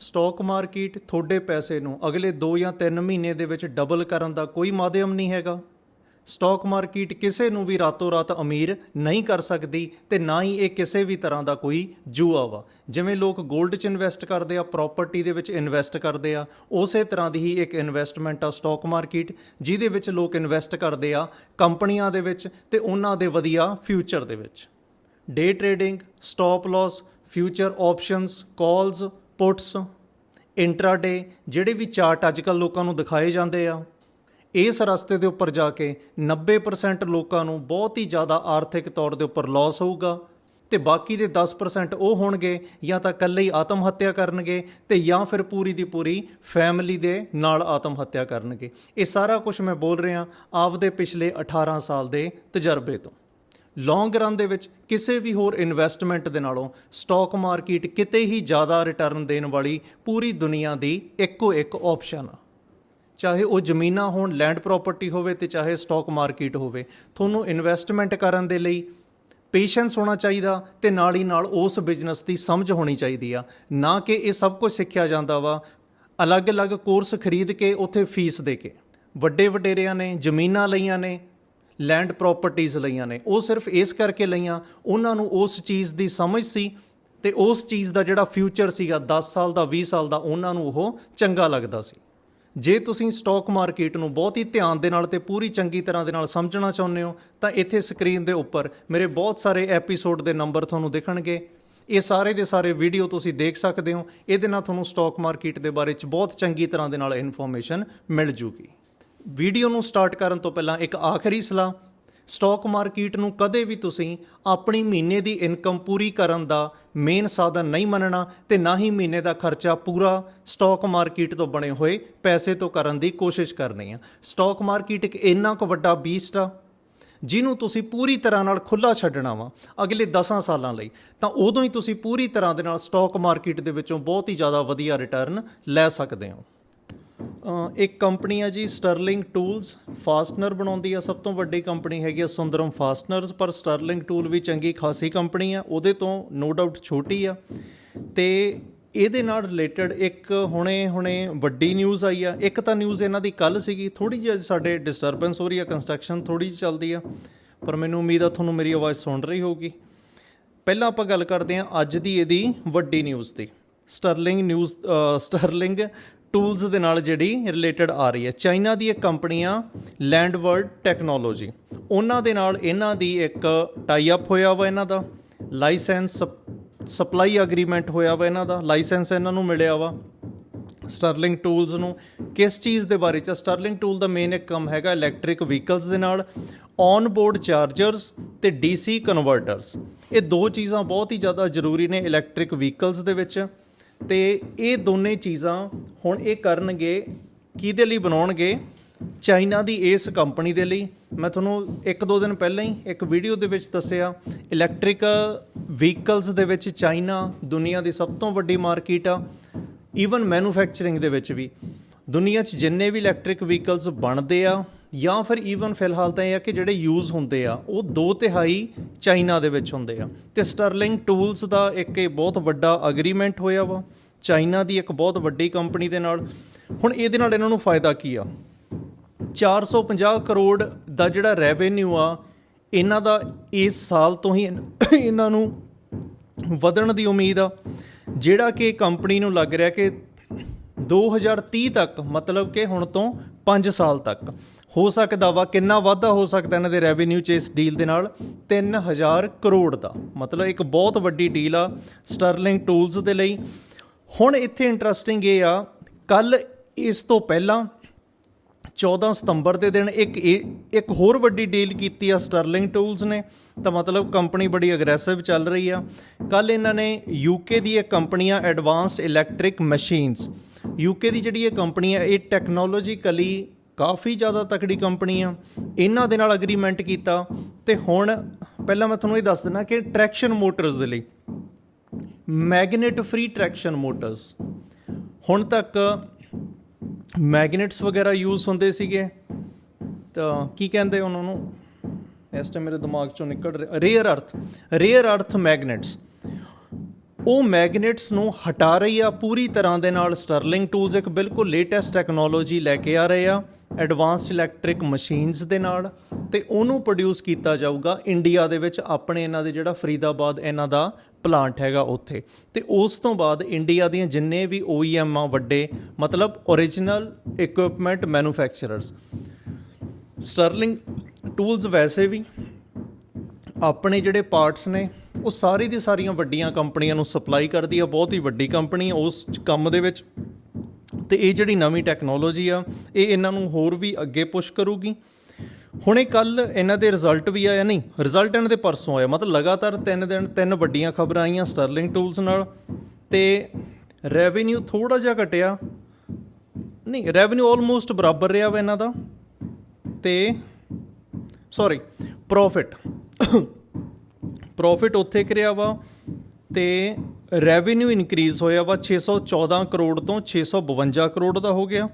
Stock market ਤੁਹਾਡੇ ਪੈਸੇ ਨੂੰ ਅਗਲੇ 2 ਜਾਂ 3 ਮਹੀਨੇ ਦੇ ਵਿੱਚ ਡਬਲ ਕਰਨ ਦਾ ਕੋਈ ਮਾਧਿਅਮ ਨਹੀਂ ਹੈਗਾ। ਸਟਾਕ ਮਾਰਕੀਟ ਕਿਸੇ ਨੂੰ ਵੀ ਰਾਤੋਂ ਰਾਤ ਅਮੀਰ ਨਹੀਂ ਕਰ ਸਕਦੀ ਤੇ ਨਾ ਹੀ ਇਹ ਕਿਸੇ ਵੀ ਤਰ੍ਹਾਂ ਦਾ ਕੋਈ ਜੂਆ ਵਾ। ਜਿਵੇਂ ਲੋਕ 골ਡ 'ਚ ਇਨਵੈਸਟ ਕਰਦੇ ਆ ਪ੍ਰਾਪਰਟੀ ਦੇ ਵਿੱਚ ਇਨਵੈਸਟ ਕਰਦੇ ਆ, ਉਸੇ ਤਰ੍ਹਾਂ ਦੀ ਹੀ ਇੱਕ ਇਨਵੈਸਟਮੈਂਟ ਆ ਸਟਾਕ ਮਾਰਕੀਟ, ਜਿਹਦੇ ਵਿੱਚ ਲੋਕ ਇਨਵੈਸਟ ਕਰਦੇ ਆ ਕੰਪਨੀਆਂ ਦੇ ਵਿੱਚ ਤੇ ਉਹਨਾਂ ਦੇ ਵਧੀਆ ਫਿਊਚਰ ਦੇ ਵਿੱਚ। Day trading stop loss future options calls puts intraday ਜਿਹੜੇ ਵੀ ਚਾਰਟ ਅੱਜ ਅੱਜਕੱਲ ਲੋਕਾਂ ਨੂੰ ਦਿਖਾਏ ਜਾਂਦੇ ਆ, ਇਸ ਰਸਤੇ ਦੇ ਉੱਪਰ ਜਾ ਕੇ 90% ਲੋਕਾਂ ਨੂੰ ਬਹੁਤ ਹੀ ਜ਼ਿਆਦਾ ਆਰਥਿਕ ਤੌਰ ਦੇ ਉੱਪਰ ਲਾਸ ਹੋਊਗਾ ਤੇ ਬਾਕੀ ਦੇ 10% ਉਹ ਹੋਣਗੇ ਜਾਂ ਤਾਂ ਇਕੱਲੇ ਹੀ ਆਤਮ ਹੱਤਿਆ ਕਰਨਗੇ ਤੇ ਜਾਂ ਫਿਰ ਪੂਰੀ ਦੀ ਪੂਰੀ ਫੈਮਿਲੀ ਦੇ ਨਾਲ ਆਤਮ ਹੱਤਿਆ ਕਰਨਗੇ। ਇਹ ਸਾਰਾ ਕੁਝ ਮੈਂ ਬੋਲ ਰਿਹਾ ਆਪਦੇ ਪਿਛਲੇ 18 ਸਾਲ ਦੇ ਤਜਰਬੇ ਤੋਂ। ਲੌਂਗ ਰਨ ਦੇ ਵਿੱਚ ਕਿਸੇ ਵੀ ਹੋਰ ਇਨਵੈਸਟਮੈਂਟ ਦੇ ਨਾਲੋਂ ਸਟਾਕ ਮਾਰਕੀਟ ਕਿਤੇ ਹੀ ਜ਼ਿਆਦਾ ਰਿਟਰਨ ਦੇਣ ਵਾਲੀ ਪੂਰੀ ਦੁਨੀਆ ਦੀ ਇੱਕੋ ਇੱਕ ਆਪਸ਼ਨ ਆ। ਚਾਹੇ ਉਹ ਜ਼ਮੀਨਾਂ ਹੋਣ ਲੈਂਡ ਪ੍ਰਾਪਰਟੀ ਹੋਵੇ ਤੇ ਚਾਹੇ ਸਟਾਕ ਮਾਰਕੀਟ ਹੋਵੇ, ਤੁਹਾਨੂੰ ਇਨਵੈਸਟਮੈਂਟ ਕਰਨ ਦੇ ਲਈ ਪੇਸ਼ੈਂਸ ਹੋਣਾ ਚਾਹੀਦਾ ਤੇ ਨਾਲ ਹੀ ਨਾਲ ਉਸ ਬਿਜ਼ਨਸ ਦੀ ਸਮਝ ਹੋਣੀ ਚਾਹੀਦੀ ਆ। ਨਾ ਕਿ ਇਹ ਸਭ ਕੁਝ ਸਿੱਖਿਆ ਜਾਂਦਾ ਵਾ, ਅਲੱਗ-ਅਲੱਗ ਕੋਰਸ ਖਰੀਦ ਕੇ ਉੱਥੇ ਫੀਸ ਦੇ ਕੇ। ਵੱਡੇ ਵਡੇਰਿਆਂ ਨੇ, ਜ਼ਮੀਨਾਂ ਲਈਆਂ ਨੇ ਲੈਂਡ ਪ੍ਰਾਪਰਟੀਆਂ ਲਈਆਂ ਨੇ। ਉਹ ਸਿਰਫ ਇਸ ਕਰਕੇ ਲਈਆਂ, ਉਹਨਾਂ ਨੂੰ ਉਸ ਚੀਜ਼ ਦੀ ਸਮਝ ਸੀ ਤੇ ਉਸ ਚੀਜ਼ ਦਾ ਜਿਹੜਾ ਫਿਊਚਰ ਸੀਗਾ 10 ਸਾਲ ਦਾ 20 ਸਾਲ ਦਾ, ਉਹਨਾਂ ਨੂੰ ਉਹ ਚੰਗਾ ਲੱਗਦਾ ਸੀ। ਜੇ ਤੁਸੀਂ ਸਟਾਕ ਮਾਰਕੀਟ ਨੂੰ ਬਹੁਤ ਹੀ ਧਿਆਨ ਦੇ ਨਾਲ ਤੇ ਪੂਰੀ ਚੰਗੀ ਤਰ੍ਹਾਂ ਦੇ ਨਾਲ ਸਮਝਣਾ ਚਾਹੁੰਦੇ ਹੋ, ਤਾਂ ਇੱਥੇ ਸਕਰੀਨ ਦੇ ਉੱਪਰ ਮੇਰੇ ਬਹੁਤ ਸਾਰੇ ਐਪੀਸੋਡ ਦੇ ਨੰਬਰ ਤੁਹਾਨੂੰ ਦਿਖਣਗੇ। ਇਹ ਸਾਰੇ ਦੇ ਸਾਰੇ ਵੀਡੀਓ ਤੁਸੀਂ ਦੇਖ ਸਕਦੇ ਹੋ। ਇਹਦੇ ਨਾਲ ਤੁਹਾਨੂੰ ਸਟਾਕ ਮਾਰਕੀਟ ਦੇ ਬਾਰੇ ਚ ਬਹੁਤ ਚੰਗੀ ਤਰ੍ਹਾਂ ਦੇ ਨਾਲ ਇਨਫੋਰਮੇਸ਼ਨ ਮਿਲ ਜੂਗੀ। ਵੀਡੀਓ ਨੂੰ ਸਟਾਰਟ ਕਰਨ ਤੋਂ ਪਹਿਲਾਂ ਇੱਕ ਆਖਰੀ ਸਲਾਹ, ਸਟਾਕ ਮਾਰਕੀਟ ਨੂੰ ਕਦੇ ਵੀ ਤੁਸੀਂ ਆਪਣੀ ਮਹੀਨੇ ਦੀ ਇਨਕਮ ਪੂਰੀ ਕਰਨ ਦਾ ਮੇਨ ਸਾਧਨ ਨਹੀਂ ਮੰਨਣਾ ਤੇ ਨਾ ਹੀ ਮਹੀਨੇ ਦਾ ਖਰਚਾ ਪੂਰਾ ਸਟਾਕ ਮਾਰਕੀਟ ਤੋਂ ਬਣੇ ਹੋਏ ਪੈਸੇ ਤੋਂ ਕਰਨ ਦੀ ਕੋਸ਼ਿਸ਼ ਕਰਨੀ ਆ। ਸਟਾਕ ਮਾਰਕੀਟ ਇੱਕ ਇੰਨਾ ਕੁ ਵੱਡਾ ਬੀਸਟ ਆ, ਜਿਹਨੂੰ ਤੁਸੀਂ ਪੂਰੀ ਤਰ੍ਹਾਂ ਨਾਲ ਖੁੱਲਾ ਛੱਡਣਾ ਵਾ ਅਗਲੇ 10 ਸਾਲਾਂ ਲਈ, ਤਾਂ ਉਦੋਂ ਹੀ ਤੁਸੀਂ ਪੂਰੀ ਤਰ੍ਹਾਂ ਦੇ ਨਾਲ ਸਟਾਕ ਮਾਰਕੀਟ ਦੇ ਵਿੱਚੋਂ ਬਹੁਤ ਹੀ ਜ਼ਿਆਦਾ ਵਧੀਆ ਰਿਟਰਨ ਲੈ ਸਕਦੇ ਹੋ। ਇੱਕ ਕੰਪਨੀ ਆ ਜੀ ਸਟਰਲਿੰਗ ਟੂਲਸ ਫਾਸਟਨਰ ਬਣਾਉਂਦੀ ਆ, ਸਭ ਤੋਂ ਵੱਡੀ ਕੰਪਨੀ ਹੈਗੀ ਆ ਸੁੰਦਰਮ ਫਾਸਟਨਰਸ ਪਰ ਸਟਰਲਿੰਗ ਟੂਲ ਵੀ ਚੰਗੀ ਖਾਸੀ ਕੰਪਨੀ ਆ, ਉਹਦੇ ਤੋਂ ਨੋ ਡਾਊਟ ਛੋਟੀ ਆ। ਤੇ ਇਹਦੇ ਨਾਲ ਰਿਲੇਟਡ ਇੱਕ ਹੁਣੇ ਹੁਣੇ ਵੱਡੀ ਨਿਊਜ਼ ਆਈ ਆ। ਇੱਕ ਤਾਂ ਨਿਊਜ਼ ਇਹਨਾਂ ਦੀ ਕੱਲ ਸੀਗੀ ਥੋੜੀ ਜਿਹੀ ਸਾਡੇ ਡਿਸਟਰਬੈਂਸ ਹੋ ਰਹੀ ਆ ਕੰਸਟਰਕਸ਼ਨ ਥੋੜੀ ਜਿਹੀ ਚੱਲਦੀ ਆ, ਪਰ ਮੈਨੂੰ ਉਮੀਦ ਆ ਤੁਹਾਨੂੰ ਮੇਰੀ ਆਵਾਜ਼ ਸੁਣ ਰਹੀ ਹੋਊਗੀ। ਪਹਿਲਾਂ ਆਪਾਂ ਗੱਲ ਕਰਦੇ ਹਾਂ ਅੱਜ ਦੀ ਇਹਦੀ ਵੱਡੀ ਨਿਊਜ਼ ਦੀ। ਸਟਰਲਿੰਗ ਨਿਊਜ਼ ਸਟਰਲਿੰਗ ਟੂਲਸ ਦੇ ਨਾਲ ਜਿਹੜੀ ਰਿਲੇਟਡ ਆ ਰਹੀ ਹੈ। ਚਾਈਨਾ ਦੀ ਇੱਕ ਕੰਪਨੀ ਆ ਲੈਂਡਵਰਡ ਟੈਕਨੋਲੋਜੀ ਉਹਨਾਂ ਦੇ ਨਾਲ ਇਹਨਾਂ ਦੀ ਇੱਕ ਟਾਈ ਅਪ ਹੋਇਆ ਵਾ ਇਹਨਾਂ ਦਾ। ਲਾਇਸੈਂਸ ਸਪਲਾਈ ਐਗਰੀਮੈਂਟ ਹੋਇਆ ਵਾ ਇਹਨਾਂ ਦਾ। ਲਾਇਸੈਂਸ ਇਹਨਾਂ ਨੂੰ ਮਿਲਿਆ ਵਾ। ਸਟਰਲਿੰਗ ਟੂਲਸ ਨੂੰ। ਕਿਸ ਚੀਜ਼ ਦੇ ਬਾਰੇ ਚ? ਸਟਰਲਿੰਗ ਟੂਲ ਦਾ ਮੇਨ ਇੱਕ ਕੰਮ ਹੈਗਾ ਇਲੈਕਟ੍ਰਿਕ ਵਹੀਕਲਸ ਦੇ ਨਾਲ। ਔਨ ਬੋਰਡ ਚਾਰਜਰਸ ਤੇ ਡੀਸੀ ਕਨਵਰਟਰਸ ਇਹ ਦੋ ਚੀਜ਼ਾਂ ਬਹੁਤ ਹੀ ਜ਼ਿਆਦਾ ਜ਼ਰੂਰੀ ਨੇ ਇਲੈਕਟ੍ਰਿਕ ਵਹੀਕਲਸ ਦੇ ਵਿੱਚ। ਤੇ ਇਹ ਦੋਨੇ ਚੀਜ਼ਾਂ ਹੁਣ ਇਹ ਕਰਨਗੇ, ਕਿਹਦੇ ਲਈ ਬਣਾਉਣਗੇ? ਚਾਈਨਾ ਦੀ ਇਸ ਕੰਪਨੀ ਦੇ ਲਈ। ਮੈਂ ਤੁਹਾਨੂੰ ਇੱਕ ਦੋ ਦਿਨ ਪਹਿਲਾਂ ਹੀ ਇੱਕ ਵੀਡੀਓ ਦੇ ਵਿੱਚ ਦੱਸਿਆ, ਇਲੈਕਟ੍ਰਿਕ ਵਹੀਕਲਸ ਦੇ ਵਿੱਚ ਚਾਈਨਾ ਦੁਨੀਆ ਦੀ ਸਭ ਤੋਂ ਵੱਡੀ ਮਾਰਕੀਟ ਆ ਈਵਨ ਮੈਨੂਫੈਕਚਰਿੰਗ ਦੇ ਵਿੱਚ ਵੀ। ਦੁਨੀਆ 'ਚ ਜਿੰਨੇ ਵੀ ਇਲੈਕਟ੍ਰਿਕ ਵਹੀਕਲਸ ਬਣਦੇ ਆ ਜਾਂ ਫਿਰ ਈਵਨ ਫਿਲਹਾਲ ਤਾਂ ਇਹ ਆ ਕਿ ਜਿਹੜੇ ਯੂਜ਼ ਹੁੰਦੇ ਆ, ਉਹ ਦੋ ਤਿਹਾਈ ਚਾਈਨਾ ਦੇ ਵਿੱਚ ਹੁੰਦੇ ਆ। ਤੇ ਸਟਰਲਿੰਗ ਟੂਲਸ ਦਾ ਇੱਕ ਇਹ ਬਹੁਤ ਵੱਡਾ ਅਗਰੀਮੈਂਟ ਹੋਇਆ ਵਾ। ਚਾਈਨਾ ਦੀ ਇੱਕ ਬਹੁਤ ਵੱਡੀ ਕੰਪਨੀ ਦੇ ਨਾਲ। ਹੁਣ ਇਹਦੇ ਨਾਲ ਇਹਨਾਂ ਨੂੰ ਫਾਇਦਾ ਕੀ ਆ? 450 ਕਰੋੜ ਦਾ ਜਿਹੜਾ ਰੈਵਨਿਊ ਆ, ਇਹਨਾਂ ਦਾ ਇਸ ਸਾਲ ਤੋਂ ਹੀ ਇਹਨਾਂ ਨੂੰ ਵਧਣ ਦੀ ਉਮੀਦ ਆ। ਜਿਹੜਾ ਕਿ ਕੰਪਨੀ ਨੂੰ ਲੱਗ ਰਿਹਾ ਕਿ 2030 ਤੱਕ, ਮਤਲਬ ਕਿ ਹੁਣ ਤੋਂ 5 ਸਾਲ ਤੱਕ। ਹੋ ਸਕਦਾ ਵਾ, ਕਿੰਨਾ ਵਾਧਾ ਹੋ ਸਕਦਾ ਇਹਨਾਂ ਦੇ ਰੈਵਨਿਊ 'ਚ ਇਸ ਡੀਲ ਦੇ ਨਾਲ? 3000 ਕਰੋੜ ਦਾ। ਮਤਲਬ ਇੱਕ ਬਹੁਤ ਵੱਡੀ ਡੀਲ ਆ ਸਟਰਲਿੰਗ ਟੂਲਸ ਦੇ ਲਈ। ਹੁਣ ਇੱਥੇ ਇੰਟਰਸਟਿੰਗ ਇਹ ਆ ਕੱਲ ਇਸ ਤੋਂ ਪਹਿਲਾਂ 14 ਸਤੰਬਰ ਦੇ ਦਿਨ ਇੱਕ ਇਹ- ਇੱਕ ਹੋਰ ਵੱਡੀ ਡੀਲ ਕੀਤੀ ਆ ਸਟਰਲਿੰਗ ਟੂਲਸ ਨੇ। ਤਾਂ ਮਤਲਬ ਕੰਪਨੀ ਬੜੀ ਅਗਰੈਸਿਵ ਚੱਲ ਰਹੀ ਆ। ਕੱਲ ਇਹਨਾਂ ਨੇ ਯੂਕੇ ਦੀ ਇੱਕ ਕੰਪਨੀ ਆ ਐਡਵਾਂਸਡ ਇਲੈਕਟ੍ਰਿਕ ਮਸ਼ੀਨਸ ਯੂਕੇ ਦੀ ਜਿਹੜੀ ਇਹ ਕੰਪਨੀ ਆ, ਇਹ ਟੈਕਨੋਲੋਜੀਕਲੀ ਕਾਫੀ ਜ਼ਿਆਦਾ ਤਕੜੀ ਕੰਪਨੀ ਆ। ਇਹਨਾਂ ਦੇ ਨਾਲ ਅਗਰੀਮੈਂਟ ਕੀਤਾ। ਤੇ ਹੁਣ ਪਹਿਲਾਂ ਮੈਂ ਤੁਹਾਨੂੰ ਇਹ ਦੱਸ ਦਿੰਦਾ ਕਿ ਟਰੈਕਸ਼ਨ ਮੋਟਰਸ ਦੇ ਲਈ ਮੈਗਨੇਟ ਫ੍ਰੀ ਟਰੈਕਸ਼ਨ ਮੋਟਰਸ ਹੁਣ ਤੱਕ ਮੈਗਨੇਟਸ ਵਗੈਰਾ ਯੂਜ਼ ਹੁੰਦੇ ਸੀਗੇ। ਤਾਂ ਕੀ ਕਹਿੰਦੇ ਉਹਨਾਂ ਨੂੰ? ਇਸ ਟਾਈਮ ਮੇਰੇ ਦਿਮਾਗ ਚੋਂ ਨਿਕਲ ਰਿਹਾ ਰੇਅਰ ਅਰਥ ਰੇਅਰ ਅਰਥ ਮੈਗਨੇਟਸ ਉਹ ਮੈਗਨੇਟਸ ਨੂੰ ਹਟਾ ਰਹੀ ਆ, ਪੂਰੀ ਤਰ੍ਹਾਂ ਦੇ ਨਾਲ ਸਟਰਲਿੰਗ ਟੂਲਸ ਇੱਕ ਬਿਲਕੁਲ ਲੇਟੈਸਟ ਟੈਕਨੋਲੋਜੀ ਲੈ ਕੇ ਆ ਰਹੇ ਆ ਐਡਵਾਂਸਡ ਇਲੈਕਟ੍ਰਿਕ ਮਸ਼ੀਨਸ ਦੇ ਨਾਲ। ਤੇ ਉਹਨੂੰ ਪ੍ਰੋਡਿਊਸ ਕੀਤਾ ਜਾਊਗਾ ਇੰਡੀਆ ਦੇ ਵਿੱਚ, ਆਪਣੇ ਇਹਨਾਂ ਦੇ ਜਿਹੜਾ ਫਰੀਦਾਬਾਦ ਇਹਨਾਂ ਦਾ ਪਲਾਂਟ ਹੈਗਾ ਉੱਥੇ। ਤੇ ਉਸ ਤੋਂ ਬਾਅਦ ਇੰਡੀਆ ਦੀਆਂ ਜਿੰਨੇ ਵੀ OEM ਆ, ਵੱਡੇ, ਮਤਲਬ origignal equipment manufacturers Sterling tools ਵੈਸੇ ਵੀ ਆਪਣੇ ਜਿਹੜੇ ਪਾਰਟਸ ਨੇ, ਉਹ ਸਾਰੀ ਦੀ ਸਾਰੀਆਂ ਵੱਡੀਆਂ ਕੰਪਨੀਆਂ ਨੂੰ ਸਪਲਾਈ ਕਰਦੀ ਆ, ਬਹੁਤ ਹੀ ਵੱਡੀ ਕੰਪਨੀ ਉਸ ਕੰਮ ਦੇ ਵਿੱਚ। ਤੇ ਇਹ ਜਿਹੜੀ ਨਵੀਂ ਟੈਕਨੋਲੋਜੀ ਆ, ਇਹ ਇਹਨਾਂ ਨੂੰ ਹੋਰ ਵੀ ਅੱਗੇ ਪੁਸ਼ ਕਰੂਗੀ। ਹੁਣੇ ਕੱਲ ਇਹਨਾਂ ਦੇ ਰਿਜ਼ਲਟ ਵੀ ਆਇਆ, ਨਹੀਂ ਰਿਜ਼ਲਟ ਇਹਨਾਂ ਦੇ ਪਰਸੋਂ ਆਇਆ। ਮਤਲਬ ਲਗਾਤਾਰ ਤਿੰਨ ਦਿਨ, ਤਿੰਨ ਵੱਡੀਆਂ ਖਬਰਾਂ ਆਈਆਂ ਸਟਰਲਿੰਗ ਟੂਲਸ ਨਾਲ। ਤੇ ਰੈਵਨਿਊ ਥੋੜਾ ਜਿਹਾ ਘਟਿਆ। ਨਹੀਂ ਰੈਵਨਿਊ ਆਲਮੋਸਟ ਬਰਾਬਰ ਰਿਹਾ ਵਾ ਇਹਨਾਂ ਦਾ। ਤੇ ਸੌਰੀ ਪ੍ਰੋਫਿਟ ਪ੍ਰੋਫਿਟ ਉੱਥੇ ਕਰਿਆ ਵਾ ਤੇ ਰੈਵਨਿਊ ਇਨਕਰੀਜ਼ ਹੋਇਆ ਵਾ। 614 ਕਰੋੜ ਤੋਂ 652 ਕਰੋੜ ਦਾ ਹੋ ਗਿਆ।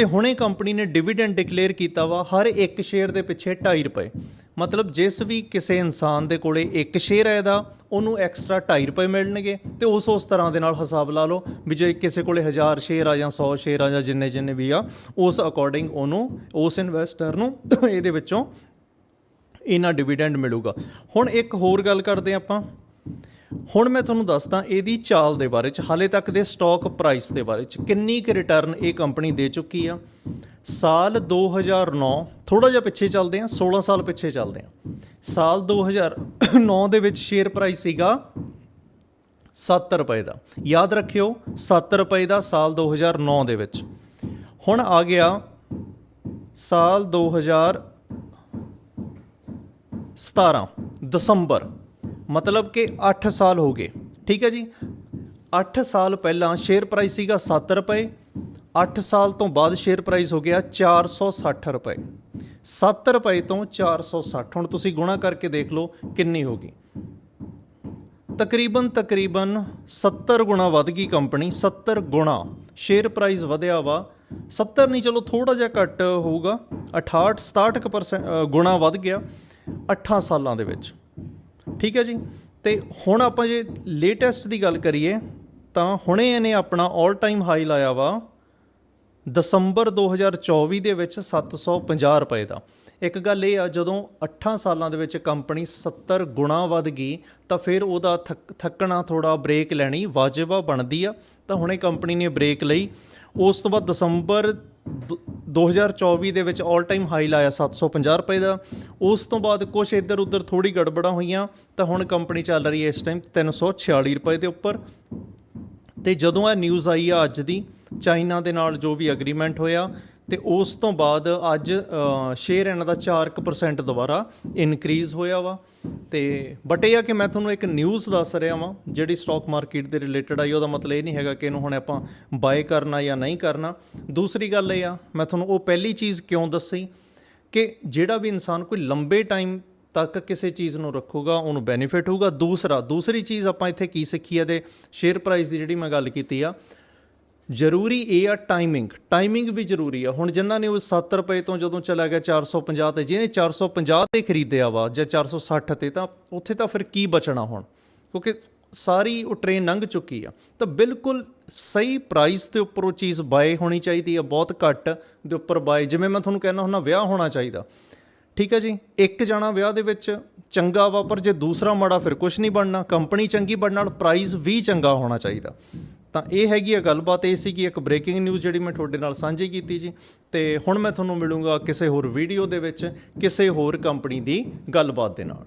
ਤੇ ਹੁਣੇ ਕੰਪਨੀ ਨੇ ਡਿਵੀਡੈਂਡ ਡਿਕਲੇਅਰ ਕੀਤਾ ਵਾ, ਹਰ ਇੱਕ ਸ਼ੇਅਰ ਦੇ ਪਿੱਛੇ 2.5 ਰੁਪਏ। ਮਤਲਬ ਜਿਸ ਵੀ ਕਿਸੇ ਇਨਸਾਨ ਦੇ ਕੋਲੇ ਇੱਕ ਸ਼ੇਅਰ ਹੈ ਦਾ ਉਹਨੂੰ ਐਕਸਟਰਾ 2.5 ਰੁਪਏ ਮਿਲਣਗੇ ਤੇ ਉਸ ਉਸ ਤਰ੍ਹਾਂ ਦੇ ਨਾਲ ਹਿਸਾਬ ਲਾ ਲਓ ਵੀ ਜੇ ਕਿਸੇ ਕੋਲੇ 1000 ਸ਼ੇਅਰ ਆ ਜਾਂ 100 ਸ਼ੇਅਰ ਆ ਜਾਂ ਜਿੰਨੇ ਜਿੰਨੇ ਵੀ ਆ, ਉਸ ਅਕੋਰਡਿੰਗ ਉਹਨੂੰ, ਉਸ ਇਨਵੈਸਟਰ ਨੂੰ ਇਹਦੇ ਵਿੱਚੋਂ ਇਹਨਾਂ ਡਿਵੀਡੈਂਡ ਮਿਲੂਗਾ। ਹੁਣ ਇੱਕ ਹੋਰ ਗੱਲ ਕਰਦੇ ਆਪਾਂ। ਹੁਣ ਮੈਂ ਤੁਹਾਨੂੰ ਦੱਸਦਾ ਇਹਦੀ ਚਾਲ ਦੇ ਬਾਰੇ ਚ, ਹਾਲੇ ਤੱਕ ਦੇ ਸਟਾਕ ਪ੍ਰਾਈਸ ਦੇ ਬਾਰੇ ਚ, ਕਿੰਨੀ ਕੁ ਰਿਟਰਨ ਇਹ ਕੰਪਨੀ ਦੇ ਚੁੱਕੀ ਆ। ਸਾਲ 2009 ਥੋੜਾ ਜਿਹਾ ਪਿੱਛੇ ਚੱਲਦੇ ਆ 16 ਸਾਲ ਪਿੱਛੇ ਚੱਲਦੇ ਆ। ਸਾਲ 2009 ਦੇ ਵਿੱਚ ਸ਼ੇਅਰ ਪ੍ਰਾਈਸ ਸੀਗਾ 7 ਰੁਪਏ ਦਾ। ਯਾਦ ਰੱਖਿਓ 7 ਰੁਪਏ ਦਾ ਸਾਲ 2009 ਦੇ ਵਿੱਚ। ਹੁਣ ਆ ਗਿਆ ਸਾਲ 2000 17 ਦਸੰਬਰ। ਮਤਲਬ ਕਿ 8 ਸਾਲ ਹੋ ਗਏ। ਠੀਕ ਹੈ ਜੀ? 8 ਸਾਲ ਪਹਿਲਾਂ ਸ਼ੇਅਰ ਪ੍ਰਾਈਸ ਸੀਗਾ 7 ਰੁਪਏ। 8 ਸਾਲ ਤੋਂ ਬਾਅਦ ਸ਼ੇਅਰ ਪ੍ਰਾਈਸ ਹੋ ਗਿਆ 460 ਰੁਪਏ। 7 ਰੁਪਏ ਤੋਂ 460 ਹੁਣ ਤੁਸੀਂ ਗੁਣਾ ਕਰਕੇ ਦੇਖ ਲਓ ਕਿੰਨੀ ਹੋ ਗਈ। ਤਕਰੀਬਨ ਤਕਰੀਬਨ 70 ਗੁਣਾ ਵੱਧ ਗਈ ਕੰਪਨੀ 70 ਗੁਣਾ। ਸ਼ੇਅਰ ਪ੍ਰਾਈਸ ਵਧਿਆ ਵਾ। 70 ਨਹੀਂ ਚਲੋ ਥੋੜਾ ਜਿਹਾ ਘੱਟ ਹੋਊਗਾ। 68 67% ਅ, ਗੁਣਾ ਵੱਧ ਗਿਆ 8 ਸਾਲਾਂ ਦੇ ਵਿੱਚ। ਠੀਕ ਹੈ ਜੀ? ਤੇ ਹੁਣ ਆਪਾਂ ਜੇ ਲੇਟੈਸਟ ਦੀ ਗੱਲ ਕਰੀਏ, ਤਾਂ ਹੁਣੇ ਇਹਨੇ ਆਪਣਾ 올 ਟਾਈਮ ਹਾਈ ਲਾਇਆ ਵਾ, ਦਸੰਬਰ 2024 ਦੇ ਵਿੱਚ 750 ਰੁਪਏ ਦਾ। ਇੱਕ ਗੱਲ ਇਹ ਆ, ਜਦੋਂ 8 ਸਾਲਾਂ ਦੇ ਵਿੱਚ ਕੰਪਨੀ 70 ਗੁਣਾ ਵੱਧ ਗਈ, ਤਾਂ ਫਿਰ ਉਹਦਾ ਥੱਕ- ਥੱਕਣਾ ਥੋੜਾ ਬ੍ਰੇਕ ਲੈਣੀ ਵਾਜਿਬਾ ਬਣਦੀ ਆ। ਤਾਂ ਹੁਣੇ ਕੰਪਨੀ ਨੇ ਬ੍ਰੇਕ ਲਈ। ਉਸ ਤੋਂ ਬਾਅਦ ਦਸੰਬਰ 2024 ਦੇ ਵਿੱਚ 올 ਟਾਈਮ ਹਾਈ ਲਾਇਆ 750 ਰੁਪਏ ਦਾ। ਉਸ ਤੋਂ ਬਾਅਦ ਕੁਝ ਇੱਧਰ ਉੱਧਰ ਥੋੜੀ ਗੜਬੜਾਂ ਹੋਈਆਂ, ਤਾਂ ਹੁਣ ਕੰਪਨੀ ਚੱਲ ਰਹੀ ਹੈ ਇਸ ਟਾਈਮ 346 ਰੁਪਏ ਦੇ ਉੱਪਰ। ਤੇ ਜਦੋਂ ਇਹ ਨਿਊਜ਼ ਆਈ ਆ ਅੱਜ ਦੀ, ਚਾਈਨਾ ਦੇ ਨਾਲ ਜੋ ਵੀ ਐਗਰੀਮੈਂਟ ਹੋਇਆ ਤੇ ਉਸ ਤੋਂ ਬਾਅਦ ਅੱਜ ਸ਼ੇਅਰ ਇਹਨਾਂ ਦਾ 4% ਦੁਬਾਰਾ ਇਨਕਰੀਜ਼ ਹੋਇਆ ਵਾ। ਤੇ ਬਟ ਇਹ ਆ ਕਿ ਮੈਂ ਤੁਹਾਨੂੰ ਇੱਕ ਨਿਊਜ਼ ਦੱਸ ਰਿਹਾ ਵਾਂ, ਜਿਹੜੀ ਸਟਾਕ ਮਾਰਕੀਟ ਦੇ ਰਿਲੇਟਡ ਆਈ ਉਹਦਾ ਮਤਲਬ ਇਹ ਨਹੀਂ ਹੈਗਾ ਕਿ ਇਹਨੂੰ ਹੁਣ ਆਪਾਂ ਬਾਏ ਕਰਨਾ ਜਾਂ ਨਹੀਂ ਕਰਨਾ। ਦੂਸਰੀ ਗੱਲ ਇਹ ਆ, ਮੈਂ ਤੁਹਾਨੂੰ ਉਹ ਪਹਿਲੀ ਚੀਜ਼ ਕਿਉਂ ਦੱਸੀ ਕਿ ਜਿਹੜਾ ਵੀ ਇਨਸਾਨ ਕੋਈ ਲੰਬੇ ਟਾਈਮ ਤੱਕ ਕਿਸੇ ਚੀਜ਼ ਨੂੰ ਰੱਖੂਗਾ, ਉਹਨੂੰ ਬੈਨੀਫਿਟ ਹੋਊਗਾ। ਦੂਸਰਾ, ਦੂਸਰੀ ਚੀਜ਼ ਆਪਾਂ ਇੱਥੇ ਕੀ ਸਿੱਖੀ ਹੈ ਦੇ ਸ਼ੇਅਰ ਪ੍ਰਾਈਸ ਦੀ ਜਿਹੜੀ ਮੈਂ ਗੱਲ ਕੀਤੀ ਆ ਜ਼ਰੂਰੀ ਇਹ ਆ ਟਾਈਮਿੰਗ ਟਾਈਮਿੰਗ ਵੀ ਜ਼ਰੂਰੀ ਆ। ਹੁਣ ਜਿਨ੍ਹਾਂ ਨੇ ਉਹ 7 ਰੁਪਏ ਤੋਂ ਜਦੋਂ ਚਲਾ ਗਿਆ 450 ਤੇ, ਜਿਹਨੇ 450 ਤੇ ਖਰੀਦਿਆ ਵਾ ਜਾਂ 460 ਤੇ, ਤਾਂ ਉੱਥੇ ਤਾਂ ਫਿਰ ਕੀ ਬਚਣਾ ਹੁਣ? ਕਿਉਂਕਿ ਸਾਰੀ ਉਹ ਟ੍ਰੇਨ ਲੰਘ ਚੁੱਕੀ ਆ। ਤਾਂ ਬਿਲਕੁਲ ਸਹੀ ਪ੍ਰਾਈਸ ਦੇ ਉੱਪਰ ਉਹ ਚੀਜ਼ ਬਾਏ ਹੋਣੀ ਚਾਹੀਦੀ ਆ, ਬਹੁਤ ਘੱਟ ਦੇ ਉੱਪਰ ਬਾਏ ਜਿਵੇਂ ਮੈਂ ਤੁਹਾਨੂੰ ਕਹਿੰਦਾ ਹੁੰਦਾ, ਵਿਆਹ ਹੋਣਾ ਚਾਹੀਦਾ। ਠੀਕ ਹੈ ਜੀ? ਇੱਕ ਜਾਣਾ ਵਿਆਹ ਦੇ ਵਿੱਚ ਚੰਗਾ ਵਾ, ਪਰ ਜੇ ਦੂਸਰਾ ਮਾੜਾ ਫਿਰ ਕੁਝ ਨਹੀਂ ਬਣਨਾ। ਕੰਪਨੀ ਚੰਗੀ ਬਣਨ ਨਾਲ ਪ੍ਰਾਈਸ ਵੀ ਚੰਗਾ ਹੋਣਾ ਚਾਹੀਦਾ। ਤਾਂ ਇਹ ਹੈਗੀ ਆ ਗੱਲਬਾਤ, ਇਹ ਸੀ ਕਿ ਇੱਕ ਬ੍ਰੇਕਿੰਗ ਨਿਊਜ਼ ਜਿਹੜੀ ਮੈਂ ਤੁਹਾਡੇ ਨਾਲ ਸਾਂਝੀ ਕੀਤੀ ਜੀ। ਤੇ ਹੁਣ ਮੈਂ ਤੁਹਾਨੂੰ ਮਿਲੂੰਗਾ ਕਿਸੇ ਹੋਰ ਵੀਡੀਓ ਦੇ ਵਿੱਚ, ਕਿਸੇ ਹੋਰ ਕੰਪਨੀ ਦੀ ਗੱਲਬਾਤ ਦੇ ਨਾਲ।